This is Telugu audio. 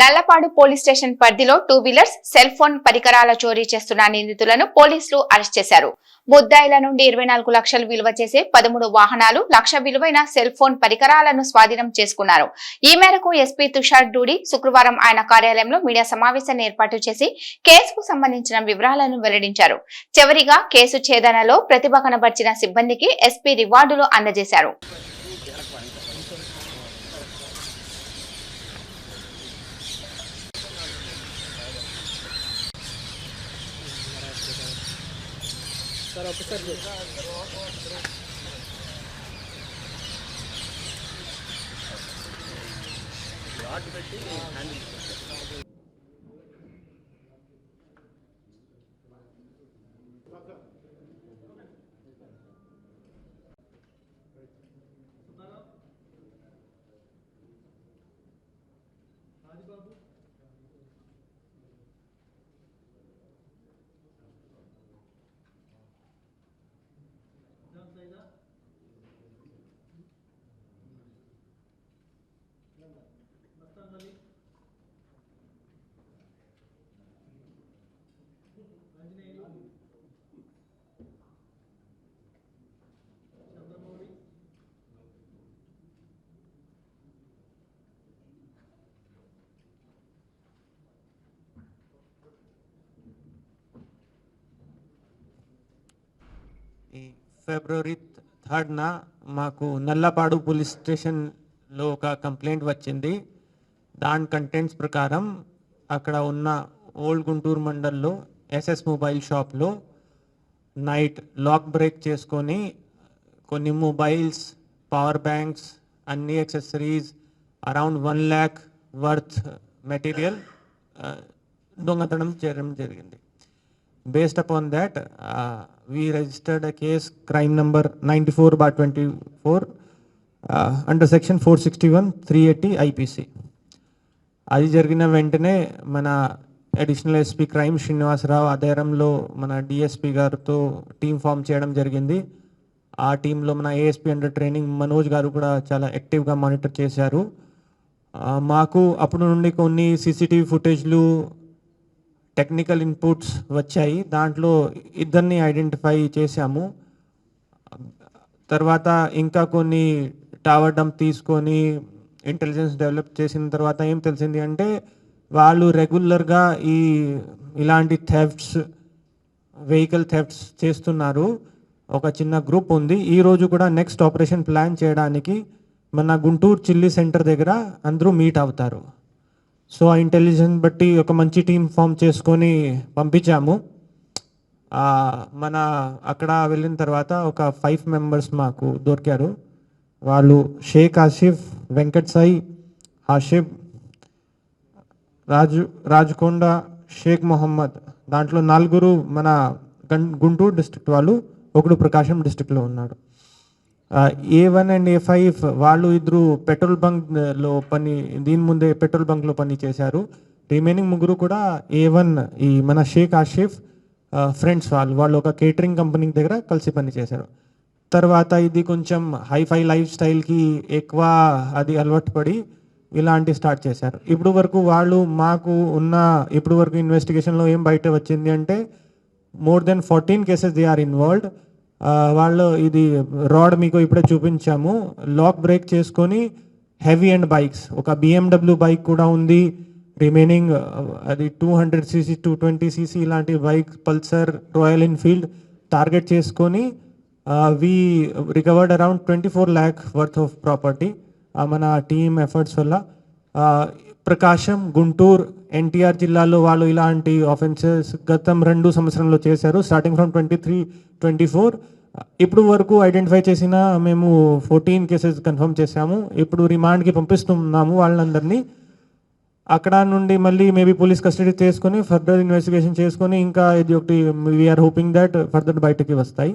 నల్లపాడు పోలీస్ స్టేషన్ పరిధిలో టూ వీలర్స్ సెల్ ఫోన్ పరికరాల చోరీ చేస్తున్న నిందితులను పోలీసులు అరెస్ట్ చేశారు. ముద్దాయిల నుండి ఇరవై నాలుగు లక్షలు విలువ చేసే పదమూడు వాహనాలు లక్ష విలువైన సెల్ ఫోన్ పరికరాలను స్వాధీనం చేసుకున్నారు. ఈ మేరకు ఎస్పీ తుషార్ డూడి శుక్రవారం ఆయన కార్యాలయంలో మీడియా సమావేశాన్ని ఏర్పాటు చేసి కేసుకు సంబంధించిన వివరాలను వెల్లడించారు. చివరిగా కేసు ఛేదనలో ప్రతిభ కనబర్చిన సిబ్బందికి ఎస్పీ రివార్డులు అందజేశారు. Sarà per servire. రాడ్ పెట్టి హ్యాండిల్ బాబు ఈ ఫిబ్రవరి థర్డ్న మాకు నల్లపాడు పోలీస్ స్టేషన్లో ఒక కంప్లైంట్ వచ్చింది. దాని కంటెంట్స్ ప్రకారం అక్కడ ఉన్న ఓల్డ్ గుంటూరు మండల్లో ఎస్ఎస్ మొబైల్ షాప్లో నైట్ లాక్ బ్రేక్ చేసుకొని కొన్ని మొబైల్స్ పవర్ బ్యాంక్స్ అన్ని accessories around one lakh worth material దొంగతనం చేయడం జరిగింది. Based upon that we registered a case crime number ninety four crime number 94 bar 24 uh, under section 461 380 IPC అది జరిగిన వెంటనే మన అడిషనల్ ఎస్పీ క్రైమ్ శ్రీనివాసరావు ఆధారంలో మన డిఎస్పీ గారితో టీం ఫామ్ చేయడం జరిగింది. ఆ టీంలో మన ఏఎస్పీ అండర్ ట్రైనింగ్ మనోజ్ గారు కూడా చాలా యాక్టివ్గా మానిటర్ చేశారు. మాకు అప్పుడు నుండి కొన్ని సీసీటీవీ ఫుటేజ్లు టెక్నికల్ ఇన్పుట్స్ వచ్చాయి. దాంట్లో ఇద్దరిని ఐడెంటిఫై చేశాము. తర్వాత ఇంకా కొన్ని టవర్ డంప్ తీసుకొని ఇంటెలిజెన్స్ డెవలప్ చేసిన తర్వాత ఏం తెలిసింది అంటే వాళ్ళు రెగ్యులర్గా ఈ ఇలాంటి థెఫ్ట్స్ వెహికల్ థెఫ్ట్స్ చేస్తున్నారు. ఒక చిన్న గ్రూప్ ఉంది. ఈరోజు కూడా నెక్స్ట్ ఆపరేషన్ ప్లాన్ చేయడానికి మన గుంటూరు చిల్లీ సెంటర్ దగ్గర అందరూ మీట్ అవుతారు. సో ఆ ఇంటెలిజెన్స్ బట్టి ఒక మంచి టీం ఫామ్ చేసుకొని పంపించాము. మన అక్కడ వెళ్ళిన తర్వాత ఒక ఫైవ్ మెంబర్స్ మాకు దొరికారు. వాళ్ళు షేక్ ఆసిఫ్ వెంకట్ సాయి హాషిబ్ రాజు రాజకొండ షేక్ మొహమ్మద్. దాంట్లో నలుగురు మన గుంటూరు డిస్ట్రిక్ట్ వాళ్ళు ఒకడు ప్రకాశం డిస్ట్రిక్ట్లో ఉన్నాడు. A one and A five వాళ్ళు ఇద్దరు పెట్రోల్ బంక్లో పని దీని ముందే పెట్రోల్ బంక్లో పని చేశారు. రిమైనింగ్ ముగ్గురు కూడా ఏ వన్ ఈ మన షేక్ ఆషిఫ్ ఫ్రెండ్స్ వాళ్ళు వాళ్ళు ఒక కేటరింగ్ కంపెనీ దగ్గర కలిసి పని చేశారు. తర్వాత ఇది కొంచెం హైఫై లైఫ్ స్టైల్కి ఎక్కువ అది అలవాటు పడి ఇలాంటి స్టార్ట్ చేశారు. ఇప్పుడు వరకు వాళ్ళు మాకు ఉన్న ఇప్పుడు వరకు ఇన్వెస్టిగేషన్లో ఏం బయట వచ్చింది అంటే more than fourteen cases they are involved. వాళ్ళు ఇది రాడ్ మీకు ఇప్పుడే చూపించాము. లాక్ బ్రేక్ చేసుకొని హెవీ అండ్ బైక్స్. ఒక బిఎండబ్ల్యూ బైక్ కూడా ఉంది. రిమైనింగ్ అది two hundred CC two twenty CC ఇలాంటి bike Pulsar Royal Enfield target చేసుకొని we recovered around twenty four lakh worth of property మన టీమ్ ఎఫర్ట్స్ వల్ల. ప్రకాశం గుంటూరు ఎన్టీఆర్ జిల్లాలో వాళ్ళు ఇలాంటి ఆఫెన్సెస్ గతం రెండు సంవత్సరంలో చేశారు starting from twenty three twenty four ఇప్పుడు వరకు ఐడెంటిఫై చేసిన మేము ఫోర్టీన్ కేసెస్ కన్ఫర్మ్ చేశాము. ఇప్పుడు రిమాండ్కి పంపిస్తున్నాము వాళ్ళందరినీ. అక్కడ నుండి మళ్ళీ మేబీ పోలీస్ కస్టడీ తీసుకొని ఫర్దర్ ఇన్వెస్టిగేషన్ చేసుకొని ఇంకా ఇది ఒకటి వీఆర్ హోపింగ్ దట్ ఫర్దర్ బయటకి వస్తాయి.